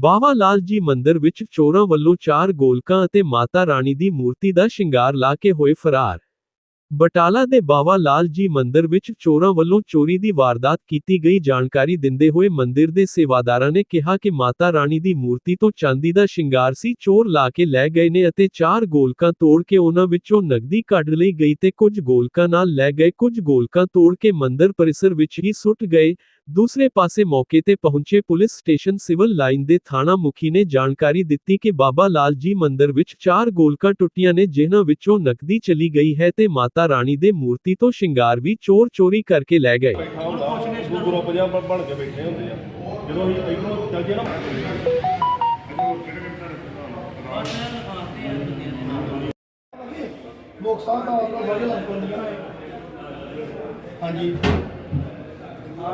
ਬਾਵਾ ਲਾਲ ਜੀ ਮੰਦਿਰ ਵਿੱਚ ਚੋਰਾਂ ਵੱਲੋਂ ਚਾਰ ਗੋਲਕਾਂ ਅਤੇ ਮਾਤਾ ਰਾਣੀ ਦੀ ਮੂਰਤੀ ਦਾ ਸ਼ਿੰਗਾਰ ਲਾ ਕੇ ਹੋਏ ਫਰਾਰ। ਬਟਾਲਾ ਦੇ ਬਾਵਾ ਲਾਲ ਜੀ ਮੰਦਿਰ ਵਿੱਚ ਚੋਰਾਂ ਵੱਲੋਂ ਚੋਰੀ ਦੀ ਵਾਰਦਾਤ ਕੀਤੀ ਗਈ ਜਾਣਕਾਰੀ ਦਿੰਦੇ ਹੋਏ ਮੰਦਿਰ ਦੇ ਸੇਵਾਦਾਰਾਂ ਨੇ ਕਿਹਾ ਕਿ ਮਾਤਾ ਰਾਣੀ ਦੀ ਮੂਰਤੀ ਤੋਂ ਚਾਂਦੀ ਦਾ ਸ਼ਿੰਗਾਰ ਸੀ, ਚੋਰ ਲਾ ਕੇ ਲੈ ਗਏ ਨੇ ਅਤੇ ਚਾਰ ਗੋਲਕਾਂ ਤੋੜ ਕੇ ਉਹਨਾਂ ਵਿੱਚੋਂ ਨਗਦੀ ਕੱਢ ਲਈ ਗਈ ਤੇ ਕੁਝ ਗੋਲਕਾਂ ਨਾਲ ਲੈ ਗਏ, ਕੁਝ ਗੋਲਕਾਂ ਤੋੜ ਕੇ ਮੰਦਿਰ ਪਰਿਸਰ ਵਿੱਚ ਹੀ ਸੁੱਟ ਗਏ ਦੂਸਰੇ ਪਾਸੇ ਮੌਕੇ ਤੇ ਪਹੁੰਚੇ ਪੁਲਿਸ ਸਟੇਸ਼ਨ ਸਿਵਲ ਲਾਈਨ ਦੇ ਥਾਣਾ ਮੁਖੀ ਨੇ ਜਾਣਕਾਰੀ ਦਿੱਤੀ ਕਿ ਬਾਬਾ ਲਾਲ ਜੀ ਮੰਦਿਰ ਵਿੱਚ ਚਾਰ ਗੋਲਕਾਂ ਟੁੱਟੀਆਂ ਨੇ ਜਿਨ੍ਹਾਂ ਵਿੱਚੋਂ ਨਕਦੀ ਚਲੀ ਗਈ ਹੈ ਤੇ ਮਾਤਾ ਰਾਣੀ ਦੇ ਮੂਰਤੀ ਤੋਂ ਸ਼ਿੰਗਾਰ ਵੀ ਚੋਰ ਚੋਰੀ ਕਰਕੇ ਲੈ ਗਏ। ਬੈਠਾ ਹੁੰਦਾ ਉਹ ਗਰੁੱਪ ਜਿਹਾ ਬਣ- ਬਣ ਕੇ ਬੈਠੇ ਹੁੰਦੇ ਆ। ਜਦੋਂ ਅਸੀਂ ਇੱਧਰੋਂ ਚੱਲ ਜੇ ਨਾ। ਮੁਖ ਸਾਹਿਬ ਦਾ ਆਪਣਾ ਬੜੇ ਲੱਗ ਪੈਂਦੀਆਂ ਹਾਂਜੀ। ਆ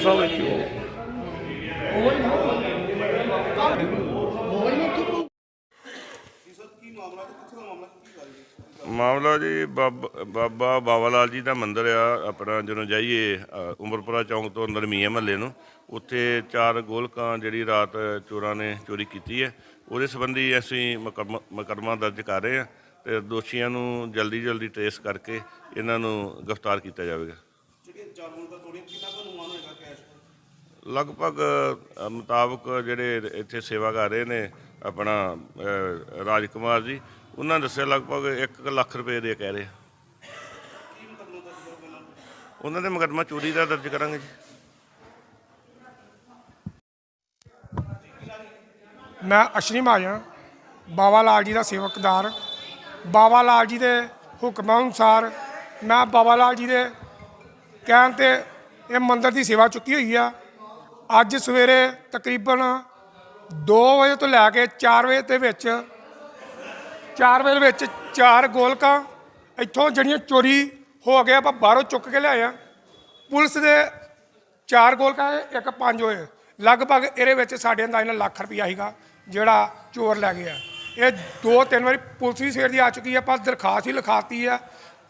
ਸਾਹਿਬ ਇੱਥੇ ਮਾਮਲਾ ਜੀ, ਬਾਬ- ਬਾਬਾ ਬਾਬਾ ਲਾਲ ਜੀ ਦਾ ਮੰਦਿਰ ਆ, ਆਪਣਾ ਜਦੋਂ ਜਾਈਏ ਉਮਰਪੁਰਾ ਚੌਂਕ ਤੋਂ ਅੰਦਰ ਮੀਆਂ ਮਹੱਲੇ ਨੂੰ, ਉੱਥੇ ਚਾਰ ਗੋਲਕਾਂ ਜਿਹੜੀ ਰਾਤ ਚੋਰਾਂ ਨੇ ਚੋਰੀ ਕੀਤੀ ਹੈ। ਉਹਦੇ ਸੰਬੰਧੀ ਅਸੀਂ ਮੁਕੱਦਮਾ ਦਰਜ ਕਰ ਰਹੇ ਹਾਂ ਤੇ ਦੋਸ਼ੀਆਂ ਨੂੰ ਜਲਦੀ ਜਲਦੀ ਟ੍ਰੇਸ ਕਰਕੇ ਇਹਨਾਂ ਨੂੰ ਗ੍ਰਿਫਤਾਰ ਕੀਤਾ ਜਾਵੇਗਾ। ਲਗਭਗ ਮੁਤਾਬਕ ਜਿਹੜੇ ਇੱਥੇ ਸੇਵਾ ਕਰ ਰਹੇ ਨੇ ਆਪਣਾ ਰਾਜ ਕੁਮਾਰ ਜੀ ਉਹਨਾਂ ਦੱਸਿਆ ਲਗਭਗ 1 ਲੱਖ ਰੁਪਏ ਦੇ ਕਹਿ ਰਹੇ ਆ। ਉਹਨਾਂ ਦੇ ਮੁਕੱਦਮਾ ਚੋਰੀ ਦਾ ਦਰਜ ਕਰਾਂਗੇ ਜੀ। ਮੈਂ ਅਸ਼ਨੀ ਮਹਾਜਨ ਬਾਬਾ ਲਾਲ ਜੀ ਦਾ ਸੇਵਕਦਾਰ ਬਾਬਾ ਲਾਲ ਜੀ ਦੇ ਹੁਕਮਾਂ ਅਨੁਸਾਰ ਮੈਂ ਬਾਬਾ ਲਾਲ ਜੀ ਦੇ ਕਹਿਣ ਤੇ ਇਹ ਮੰਦਿਰ ਦੀ ਸੇਵਾ ਚੁੱਕੀ ਹੋਈ ਆ। ਅੱਜ ਸਵੇਰੇ ਤਕਰੀਬਨ 2 ਵਜੇ ਤੋਂ ਲੈ ਕੇ 4 ਵਜੇ ਦੇ ਵਿੱਚ 4 ਵਜੇ ਦੇ ਵਿੱਚ ਚਾਰ ਗੋਲਕਾਂ ਇੱਥੋਂ ਜਿਹੜੀਆਂ ਚੋਰੀ ਹੋ ਗਏ ਆਪਾਂ ਬਾਹਰੋਂ ਚੁੱਕ ਕੇ ਲਿਆਏ ਆ। ਪੁਲਿਸ ਦੇ ਚਾਰ ਗੋਲਕਾਂ, ਇੱਕ ਪੰਜ ਹੋਏ। ਲਗਭਗ ਇਹਦੇ ਵਿੱਚ ਸਾਡੇ ਅੰਦਾਜ਼ ਨਾਲ ਲੱਖ ਰੁਪਈਆ ਸੀਗਾ। ਜਿਹੜਾ ਚੋਰ ਲੈ ਗਿਆ। ਇਹ ਦੋ ਤਿੰਨ ਵਾਰੀ ਪੁਲਿਸ ਵੀ ਸਵੇਰ ਦੀ ਆ ਚੁੱਕੀ ਹੈ ਆਪਾਂ ਦਰਖਾਸਤ ਹੀ ਲਿਖਾਤੀ ਆ।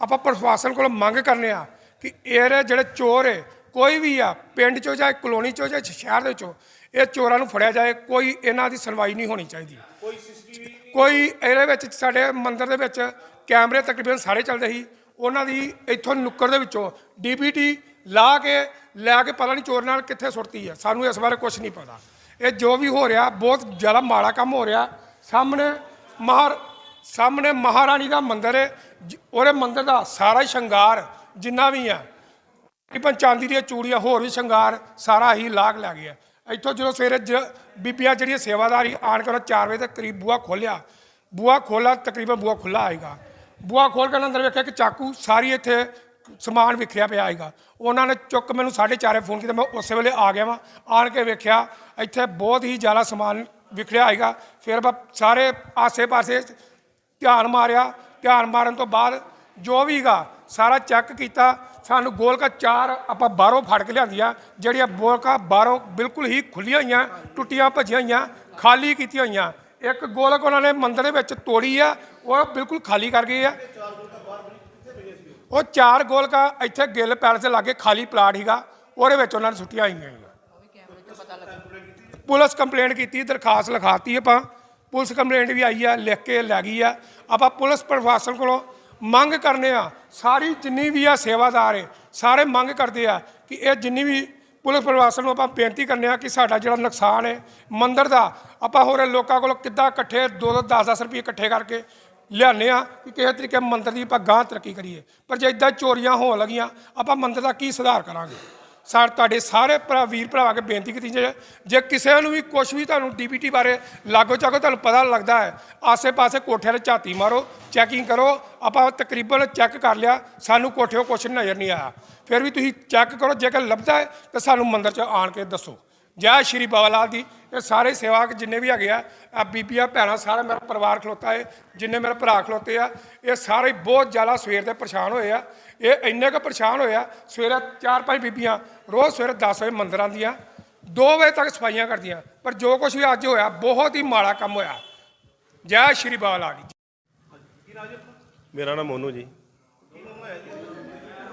ਆਪਾਂ ਪ੍ਰਸ਼ਾਸਨ ਕੋਲ ਮੰਗ ਕਰਨੇ ਆ ਕਿ ਇਹ ਜਿਹੜੇ ਚੋਰ ਹੈ ਕੋਈ ਵੀ ਆ ਪਿੰਡ ਚੋਂ ਜਾਂ ਕਲੋਨੀ ਚੋਂ ਜਾਂ ਸ਼ਹਿਰ ਦੇ ਚੋਂ ਇਹ ਚੋਰਾਂ ਨੂੰ ਫੜਿਆ ਜਾਏ ਕੋਈ ਇਹਨਾਂ ਦੀ ਸੁਣਵਾਈ ਨਹੀਂ ਹੋਣੀ ਚਾਹੀਦੀ। ਕੋਈ ਇਹਦੇ ਵਿੱਚ ਸਾਡੇ ਮੰਦਿਰ ਦੇ ਵਿੱਚ ਕੈਮਰੇ ਤਕਰੀਬਨ ਸਾਰੇ ਚੱਲਦੇ ਸੀ। ਉਹਨਾਂ ਦੀ ਇੱਥੋਂ ਨੁੱਕਰ ਦੇ ਵਿੱਚੋਂ ਡੀਪੀਟੀ ਲਾ ਕੇ ਲੈ ਕੇ ਪਤਾ ਨਹੀਂ ਚੋਰ ਨਾਲ ਕਿੱਥੇ ਸੁੱਟਤੀ ਹੈ ਸਾਨੂੰ ਇਸ ਬਾਰੇ ਕੁਝ ਨਹੀਂ ਪਤਾ। ਇਹ ਜੋ ਵੀ ਹੋ ਰਿਹਾ, ਬਹੁਤ ਜ਼ਿਆਦਾ ਮਾੜਾ ਕੰਮ ਹੋ ਰਿਹਾ। ਸਾਹਮਣੇ ਮਹਾਰ, ਸਾਹਮਣੇ ਮਹਾਰਾਣੀ ਦਾ ਮੰਦਿਰ ਹੈ। ਜ- ਉਹਦੇ ਮੰਦਿਰ ਦਾ ਸਾਰਾ ਹੀ ਸ਼ਿੰਗਾਰ, ਜਿੰਨਾ ਵੀ ਆ। ਤਕਰੀਬਨ ਚਾਂਦੀ ਦੀਆਂ ਚੂੜੀਆਂ, ਹੋਰ ਵੀ ਸ਼ਿੰਗਾਰ, ਸਾਰਾ ਹੀ ਲਾਗ ਲੈ ਗਿਆ। ਇੱਥੋਂ ਜਦੋਂ ਸਵੇਰੇ ਜ- ਬੀਬੀਆਂ ਜਿਹੜੀਆਂ ਸੇਵਾਦਾਰੀ ਆਣ ਕੇ ਉਹਨਾਂ 4 ਵਜੇ ਦੇ ਕਰੀਬ ਬੂਆ ਖੋਲਿਆ ਬੂਆ ਖੋਲਾ ਤਕਰੀਬਨ ਬੂਆ ਖੁੱਲਾ ਆਏਗਾ। ਬੂਆ ਖੋਲ ਕੇ ਅੰਦਰ ਵੇਖਿਆ ਕਿ ਚਾਕੂ ਸਾਰੀ ਇੱਥੇ ਸਮਾਨ ਵਿਖਰਿਆ ਪਿਆ ਆਏਗਾ ਉਹਨਾਂ ਨੇ ਚੁੱਕ ਮੈਨੂੰ 4:30 ਫੋਨ ਕੀਤਾ। ਮੈਂ ਉਸੇ ਵੇਲੇ ਆ ਗਿਆ ਵਾਂ, ਆਣ ਕੇ ਵੇਖਿਆ, ਇੱਥੇ ਬਹੁਤ ਹੀ ਜ਼ਿਆਦਾ ਸਮਾਨ ਵਿਖਰਿਆ ਆਏਗਾ ਫਿਰ ਮੈਂ ਸਾਰੇ ਆਸੇ-ਪਾਸੇ ਧਿਆਨ ਮਾਰਿਆ। ਧਿਆਨ ਮਾਰਨ ਤੋਂ ਬਾਅਦ ਜੋ ਵੀਗਾ ਸਾਰਾ ਚੈੱਕ ਕੀਤਾ। ਸਾਨੂੰ ਗੋਲਕਾ ਚਾਰ ਆਪਾਂ ਬਾਹਰੋਂ ਫੜ ਕੇ ਲਿਆਂਦੀਆਂ, ਜਿਹੜੀਆਂ ਗੋਲਕਾ ਬਾਹਰੋਂ ਬਿਲਕੁਲ ਹੀ ਖੁੱਲੀਆਂ ਹੋਈਆਂ, ਟੁੱਟੀਆਂ ਭੱਜੀਆਂ ਹੋਈਆਂ, ਖਾਲੀ ਕੀਤੀਆਂ ਹੋਈਆਂ। ਇੱਕ ਗੋਲਕ ਉਹਨਾਂ ਨੇ ਮੰਦਰ ਦੇ ਵਿੱਚ ਤੋੜੀ ਆ, ਉਹ ਬਿਲਕੁਲ ਖਾਲੀ ਕਰ ਗਏ ਆ। ਉਹ ਚਾਰ ਗੋਲਕਾ ਇੱਥੇ ਗਿੱਲ ਪੈਲਸ ਦੇ ਲਾਗੇ ਖਾਲੀ ਪਲਾਟ ਸੀਗਾ, ਉਹਦੇ ਵਿੱਚ ਉਹਨਾਂ ਨੇ ਸੁੱਟੀਆਂ ਹੋਈਆਂ ਸੀਗੀਆਂ। ਪੁਲਿਸ ਕੰਪਲੇਂਟ ਕੀਤੀ, ਦਰਖਾਸਤ ਲਿਖਾਤੀ ਆਪਾਂ। ਪੁਲਿਸ ਕੰਪਲੇਂਟ ਵੀ ਆਈ ਆ, ਲਿਖ ਕੇ ਲੈ ਗਈ ਆ। ਆਪਾਂ ਪੁਲਿਸ ਪ੍ਰਸ਼ਾਸਨ ਕੋਲੋਂ ਮੰਗ ਕਰਨੇ ਆ, ਸਾਰੀ ਜਿੰਨੀ ਵੀ ਆ ਸੇਵਾਦਾਰ ਹੈ ਸਾਰੇ ਮੰਗ ਕਰਦੇ ਆ ਕਿ ਇਹ ਜਿੰਨੀ ਵੀ ਪੁਲਿਸ ਪ੍ਰਸ਼ਾਸਨ ਨੂੰ ਆਪਾਂ ਬੇਨਤੀ ਕਰਨੇ ਆ ਕਿ ਸਾਡਾ ਜਿਹੜਾ ਨੁਕਸਾਨ ਹੈ ਮੰਦਰ ਦਾ, ਆਪਾਂ ਹੋਰ ਲੋਕਾਂ ਕੋਲੋਂ ਕਿੱਦਾਂ ਇਕੱਠੇ 2-2 10-10 ਰੁਪਏ ਇਕੱਠੇ ਕਰਕੇ ਲਿਆਉਂਦੇ ਆ ਕਿ ਕਿਸੇ ਤਰੀਕੇ ਮੰਦਰ ਦੀ ਆਪਾਂ ਗਾਂ ਤਰੱਕੀ ਕਰੀਏ। ਪਰ ਜੇ ਇਦਾਂ ਚੋਰੀਆਂ ਹੋਣ ਲੱਗੀਆਂ, ਆਪਾਂ ਮੰਦਰ ਦਾ ਕੀ ਸੁਧਾਰ ਕਰਾਂਗੇ? ਸਰ ਤੁਹਾਡੇ ਸਾਰੇ ਭਰਾ, ਵੀਰ ਭਰਾ ਕੇ ਬੇਨਤੀ ਕੀਤੀ ਜੇ ਜੇ ਕਿਸੇ ਨੂੰ ਵੀ ਕੁਝ ਵੀ ਤੁਹਾਨੂੰ ਡੀਬੀਟੀ ਬਾਰੇ ਲਾਗੋ ਚਾਗੋ ਤੁਹਾਨੂੰ ਪਤਾ ਲੱਗਦਾ ਹੈ, ਆਸੇ-ਪਾਸੇ ਕੋਠਿਆਂ 'ਤੇ ਝਾਤੀ ਮਾਰੋ ਚੈਕਿੰਗ ਕਰੋ, ਆਪਾਂ ਤਕਰੀਬਨ ਚੈੱਕ ਕਰ ਲਿਆ, ਸਾਨੂੰ ਕੋਠਿਓ ਕੁਛ ਨਜ਼ਰ ਨਹੀਂ ਆਇਆ। ਫਿਰ ਵੀ ਤੁਸੀਂ ਚੈੱਕ ਕਰੋ, ਜੇਕਰ ਲੱਭਦਾ ਹੈ, ਤਾਂ ਸਾਨੂੰ ਮੰਦਰ 'ਚ ਆਣ ਕੇ ਦੱਸੋ। ਜੈ ਸ਼੍ਰੀ ਬਾਬਾ ਲਾਲ ਦੀ ਇਹ ਸਾਰੇ ਸੇਵਾਕ ਜਿੰਨੇ ਵੀ ਹੈਗੇ ਆ ਆ ਬੀਬੀਆਂ ਭੈਣਾਂ, ਸਾਰਾ ਮੇਰਾ ਪਰਿਵਾਰ ਖਲੋਤਾ ਹੈ ਜਿੰਨੇ ਮੇਰੇ ਭਰਾ ਖਲੋਤੇ ਆ, ਇਹ ਸਾਰੇ ਬਹੁਤ ਜ਼ਿਆਦਾ ਸਵੇਰ ਦੇ ਪਰੇਸ਼ਾਨ ਹੋਏ ਆ। ਇਹ ਇੰਨੇ ਕੁ ਪਰੇਸ਼ਾਨ ਹੋਏ ਆ, ਸਵੇਰੇ ਚਾਰ ਪੰਜ ਬੀਬੀਆਂ, ਰੋਜ਼ ਸਵੇਰੇ 10 ਵਜੇ ਮੰਦਰਾਂ ਦੀਆਂ 2 ਵਜੇ ਤੱਕ ਸਫਾਈਆਂ ਕਰਦੀਆਂ, ਪਰ ਜੋ ਕੁਝ ਵੀ ਅੱਜ ਹੋਇਆ, ਬਹੁਤ ਹੀ ਮਾੜਾ ਕੰਮ ਹੋਇਆ। ਜੈ ਸ਼੍ਰੀ ਬਾਬਾ ਲਾਲ ਦੀ ਮੇਰਾ ਨਾਮ ਮੋਨੂ ਜੀ।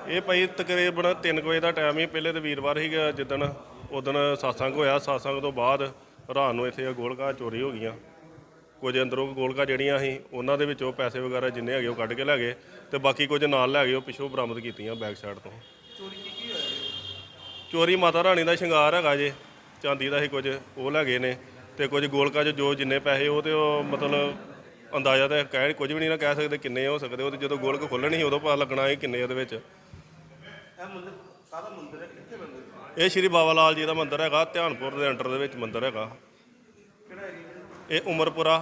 ਇਹ ਭਾਈ ਤਕਰੀਬਨ 3 ਵਜੇ ਦਾ ਟਾਈਮ ਹੀ, ਪਹਿਲੇ ਤੇ ਵੀਰਵਾਰ ਸੀਗਾ ਜਿੱਦਣ ਉਦਣ satsang ਹੋਇਆ। satsang ਤੋਂ ਬਾਅਦ ਰਾਤ ਨੂੰ ਇੱਥੇ ਗੋਲਕਾਂ ਚੋਰੀ ਹੋ ਗਈਆਂ। ਕੁਝ ਅੰਦਰੋਂ ਗੋਲਕਾਂ ਜਿਹੜੀਆਂ ਸੀ ਉਹਨਾਂ ਦੇ ਵਿੱਚੋਂ ਪੈਸੇ ਵਗੈਰਾ ਜਿੰਨੇ ਹੈਗੇ ਉਹ ਕੱਢ ਕੇ ਲੈ ਗਏ ਤੇ ਬਾਕੀ ਕੁਝ ਨਾਲ ਲੈ ਗਏ ਉਹ ਪਿੱਛੋਂ ਬਰਾਮਦ ਕੀਤੀਆਂ ਬੈਕ ਸਾਈਡ ਤੋਂ। ਚੋਰੀ ਮਾਤਾ ਰਾਣੀ ਦਾ ਸ਼ਿੰਗਾਰ ਹੈਗਾ ਜੇ ਚਾਂਦੀ ਦਾ ਹੀ ਕੁਝ ਉਹ ਲੈ ਗਏ ਨੇ ਤੇ ਕੁਝ ਗੋਲਕਾਂ 'ਚ ਜੋ ਜਿੰਨੇ ਪੈਸੇ ਉਹ ਤੇ ਉਹ ਮਤਲਬ ਅੰਦਾਜ਼ਾ ਤਾਂ ਕਹਿ ਕੁਝ ਵੀ ਨਹੀਂ ਨਾ ਕਹਿ ਸਕਦੇ ਕਿੰਨੇ ਹੋ ਸਕਦੇ ਉਹ ਤੇ ਜਦੋਂ ਗੋਲਕ ਖੋਲਣੀ ਸੀ ਉਦੋਂ ਪਤਾ ਲੱਗਣਾ ਇਹ ਕਿੰਨੇ ਉਹਦੇ ਵਿੱਚ। ਇਹ ਸ਼੍ਰੀ ਬਾਬਾ ਲਾਲ ਜੀ ਦਾ ਮੰਦਿਰ ਹੈਗਾ ਧਿਆਨਪੁਰ ਦੇ ਅੰਡਰ ਦੇ ਵਿੱਚ ਮੰਦਿਰ ਹੈਗਾ। ਇਹ ਉਮਰਪੁਰਾ।